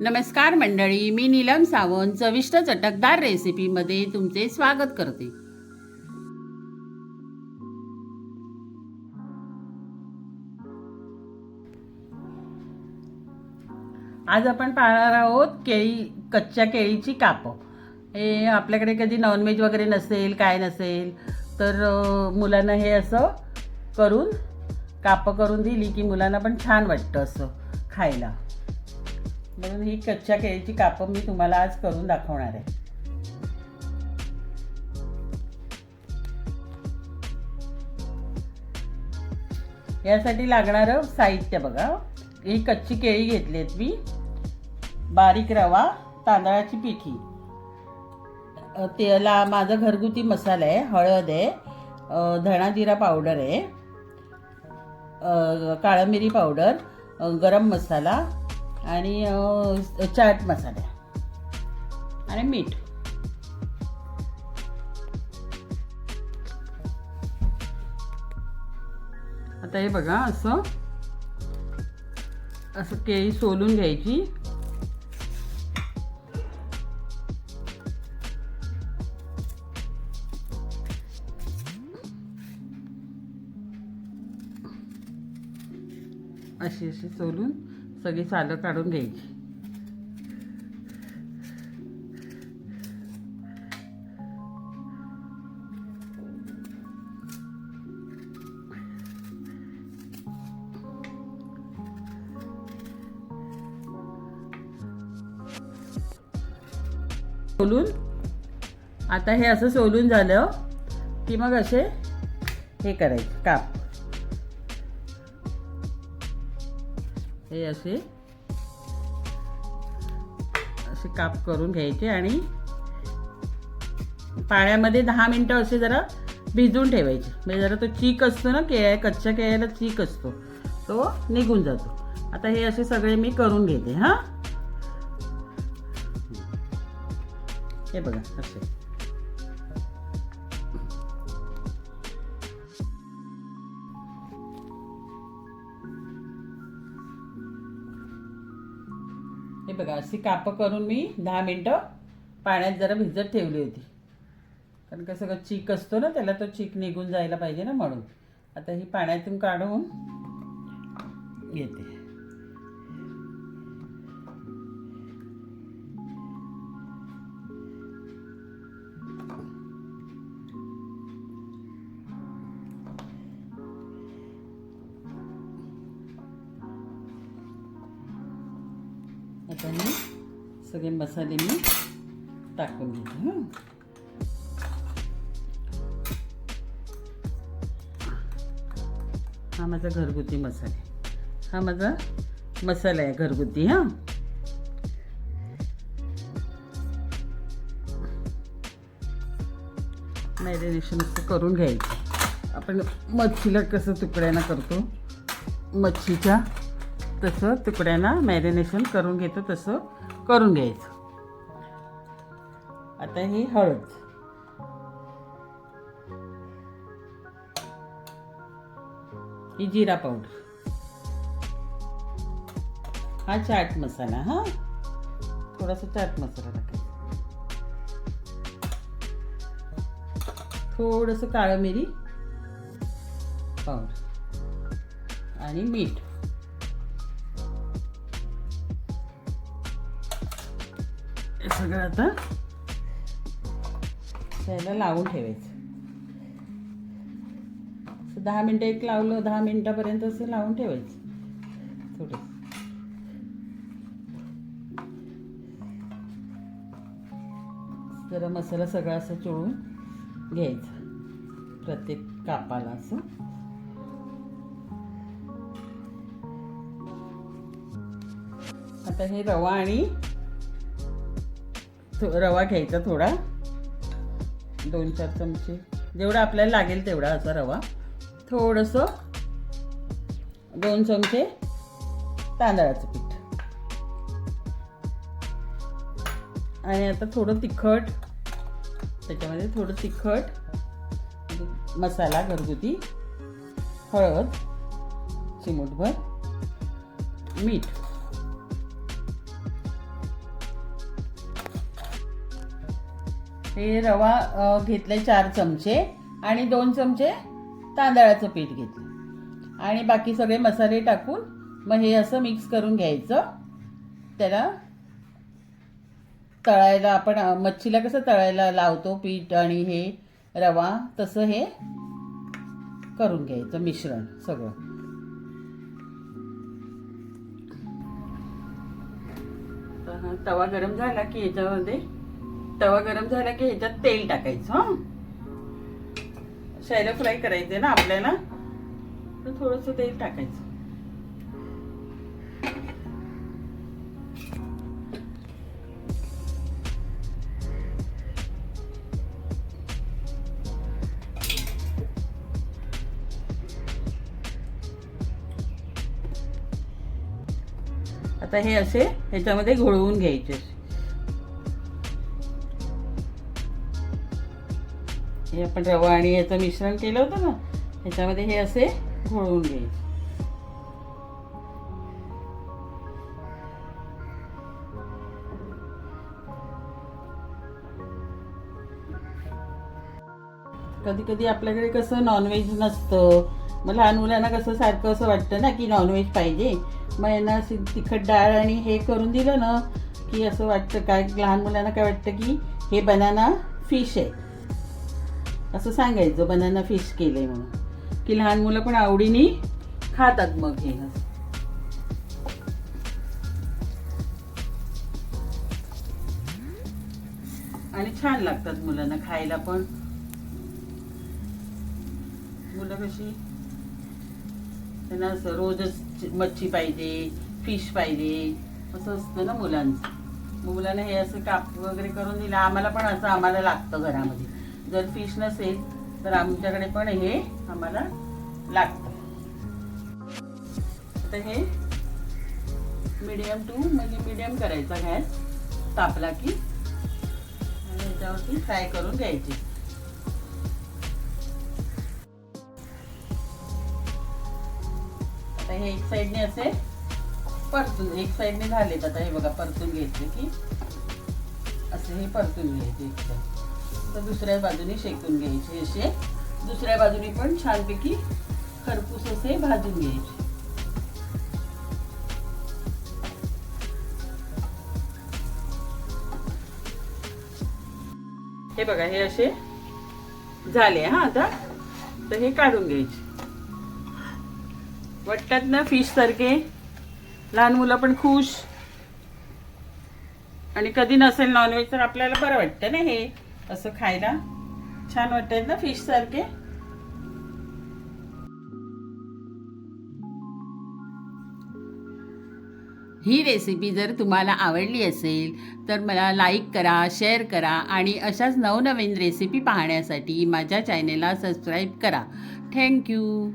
नमस्कार मंडळी मी नीलम सावंत चविष्ट चटकदार रेसिपीमध्ये तुमचे स्वागत करते. आज आपण पाहणार आहोत केळी कच्च्या केळीची कापं. हे आपल्याकडे कधी नॉनव्हेज वगैरे नसेल काय नसेल तर मुलांना हे असं करून कापं करून दिली की मुलांना पण छान वाटतं असं खायला. म्हणून ही कच्च्या केळीची कापं मी तुम्हाला आज करून दाखवणार आहे. यासाठी लागणारं साहित्य बघा. ही कच्ची केळी घेतली आहेत मी. बारीक रवा तांदळाची पिठी. तेला त्याला माझा घरगुती मसाला आहे हळद आहे धणाजिरा धणा जिरा पावडर आहे अ, काळं मिरी पावडर गरम मसाला आणि चाट मसाला. आणि मीठ. आता हे बघा असं असं केळी सोलून घ्यायची. अशी अशी सोलून. सगळी सालं काढून घ्यायची. सोलून आता हे असं सोलून झालं की मग असे हे करायचे काप. हे असे. असे काप करून घ्यायचे आणि पाण्यामध्ये दहा मिनटं असे जरा भिजून ठेवायचे. म्हणजे जरा तो चीक असतो ना केळ्या कच्च्या केळ्याला चीक असतो. तो निघून जातो. आता हे असे सगळे मी करून घेते हां? हे बघा असे. बघा अशी कापं करून मी दहा मिनटं पाण्यात जरा भिजत ठेवली होती. कारण का सगळं चीक असतो ना त्याला तो चीक निघून जायला पाहिजे ना म्हणून. आता ही पाण्यातून काढून येते आता मी सगळे मसाले मी टाकून घेते हं. हा माझा घरगुती मसाला. आहे हा माझा मसाला आहे घरगुती हां. मॅरिनेशन असं करून घ्यायचं. आपण मच्छीला कसं तुकड्यानं करतो? मच्छीच्या तसं तुकड्यांना मॅरिनेशन करून घेतो तसं करून घ्यायचं. आता ही हळद. ही जिरा पावडर. हा चाट मसाला हा? थोडासा चाट मसाला टाकायचा. थोडंसं काळं मिरी पावडर. आणि मीठ. सगळं आता त्याला लावून ठेवायचं. असं दहा मिनटं एक लावलं दहा मिनटापर्यंत असं लावून ठेवायचं. थोडं. जरा मसाला सगळा असं चोळून घ्यायचा. प्रत्येक कापाला असं. आता हे रवा आणि रवा घ्यायचा थोडा. दोन चार चमचे. जेवढा आपल्याला लागेल तेवढा असा रवा. थोडंसं दोन चमचे तांदळाचं पीठ. आणि आता थोडं तिखट. त्याच्यामध्ये थोडं तिखट. मसाला घरगुती हळद चिमूटभर मीठ. हे रवा घेतले चार चमचे आणि दोन चमचे तांदळाचं पीठ घेतलं. आणि बाकी सगळे मसाले टाकून मग हे असं मिक्स करून घ्यायचं. त्याला तळायला आपण मच्छीला कसं तळायला लावतो पीठ आणि हे रवा तसं हे करून घ्यायचं मिश्रण सगळं. तर तवा गरम झाला की याच्यामध्ये तवा गरम झाला की ह्याच्यात तेल टाकायचं हां? फ्राय करायचे ना आपल्याला तर थोडस तेल टाकायचं. आता हे असे ह्याच्यामध्ये घोळवून घ्यायचे हे आपण रवा आणि याचं मिश्रण केलं होतं ना ह्याच्यामध्ये हे असे घोळवून घ्यायचे कधी कधी आपल्याकडे कसं नॉनव्हेज नसतं. मग लहान मुलांना कसं सारखं असं वाटतं ना की नॉनव्हेज पाहिजे. मग यांना तिखट डाळ आणि हे करून दिलं ना की असं वाटतं काय लहान मुलांना काय वाटतं की हे बनाना फिश आहे. असं सांगायचं बनाना फिश केलंय म्हणून. की लहान मुलं पण आवडीने खातात मग हे. आणि छान लागतात मुलांना खायला पण. मुलं कशी? त्यांना असं रोजच मच्छी पाहिजे फिश पाहिजे असं असतं ना मुलांचं. मुलांना हे असं काप वगैरे करून दिलं आम्हाला पण असं आम्हाला लागतं घरामध्ये. जर फिश नसेल तर आमच्याकडे पण हे आम्हाला लागतं. आता हे मीडियम टू म्हणजे मीडियम करायचा गॅस तापला की आणि याच्यावरती फ्राय करून घ्यायचे. आता हे एक साईडने असे परतून एक साईडने झालेत. आता हे बघा परतून घ्यायचे की असे हे परतून घ्यायचे एक साईड दुसऱ्या बाजूने शेकून घ्यायचे असे. दुसऱ्या बाजूने पण छानपैकी खरपूस असे भाजून घ्यायचे. हे बघा हे असे झाले हा आता. तर हे काढून घ्यायचे. वाटतात ना फिश सारखे. लहान मुलं पण खुश. आणि कधी नसेल नॉनव्हेज तर आपल्याला बरं वाटतं ना हे. असं खायला. छान वाटतात ना फिश सारखे? ही रेसिपी जर तुम्हाला आवडली असेल तर मला लाईक करा शेअर करा आणि अशाच नवनवीन रेसिपी पाहण्यासाठी माझ्या चॅनेलला सबस्क्राईब करा. थँक्यू